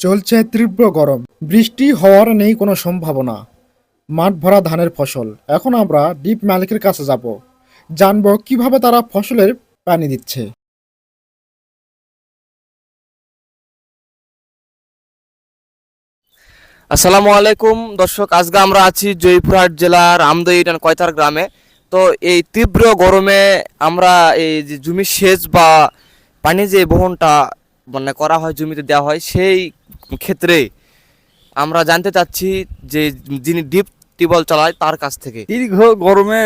চলছে তীব্র গরম। বৃষ্টি হওয়ার নেই কোনো সম্ভাবনা। মাঠ ভরা ধানের ফসল। এখন আমরা ডিপ মালিকের কাছে যাব। জানব কীভাবে তারা ফসলের পানি দিচ্ছে। আসসালামু আলাইকুম। দর্শক, আজকে আমরা আছি জয়পুরহাট জেলার আমদই কয়তার গ্রামে। তো এই তীব্র গরমে আমরা এই যে জমি সেচ বা পানি যে বহনটা মানে করা হয়, জমিতে দেওয়া হয়, সেই ক্ষেত্রে আমরা জানতে চাচ্ছি যে যিনি ডিপ টিউবওয়েল চালায় তার কাছ থেকে। দীর্ঘ গরমে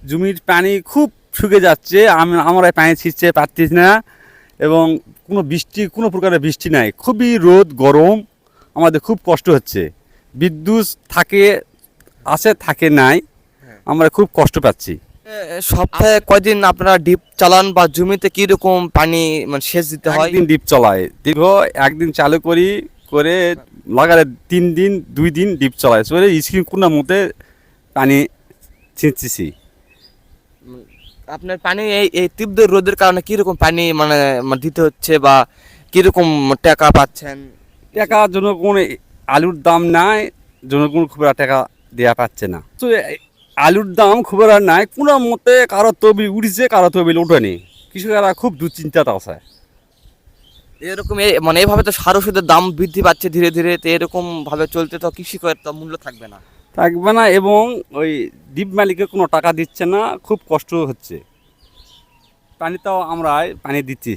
জমির পানি খুব শুকে যাচ্ছে আমি আমরা পানি ছিঁচতে পারতেছি না এবং কোনো বৃষ্টি কোনো প্রকারের বৃষ্টি নাই। খুবই রোদ গরম আমাদের খুব কষ্ট হচ্ছে। বিদ্যুৎ থাকে আছে থাকে নাই আমরা খুব কষ্ট পাচ্ছি। সপ্তাহে কয়দিন আপনারা ডিপ চালান বা জমিতে কি রকম পানি মানে সেচ দিতে হয়? একদিন ডিপ চলায়। দীর্ঘ একদিন চালু করি করে লাগালে তিন দিন দুই দিন ডিপ চলায়। চলে স্ক্রিন কোনো মতে পানি ছিঁচতেছি আপনার পানি এই এই তীব্র রোদের কারণে কীরকম পানি মানে মানে দিতে হচ্ছে বা কীরকম টাকা পাচ্ছেন? টাকা জন্য কোনো আলুর দাম নাই জন্য কোনো খুব টাকা দেওয়া পাচ্ছে না। তো আলুর দাম খুব একটা নাই। কোনো মতে কারও তবিল উঠেছে কারও তবিল ওঠেনি। কৃষকেরা খুব দুশ্চিন্তাতে আছে। এরকম মানে এইভাবে তো সার ওষুধের দাম বৃদ্ধি পাচ্ছে ধীরে ধীরে তো এরকম ভাবে চলতে তো কৃষকের তো মূল্য থাকবে না। থাকবে না এবং ওই দ্বীপ মালিকে কোনো টাকা দিচ্ছে না খুব কষ্ট হচ্ছে। পানি তো আমরা পানি দিচ্ছি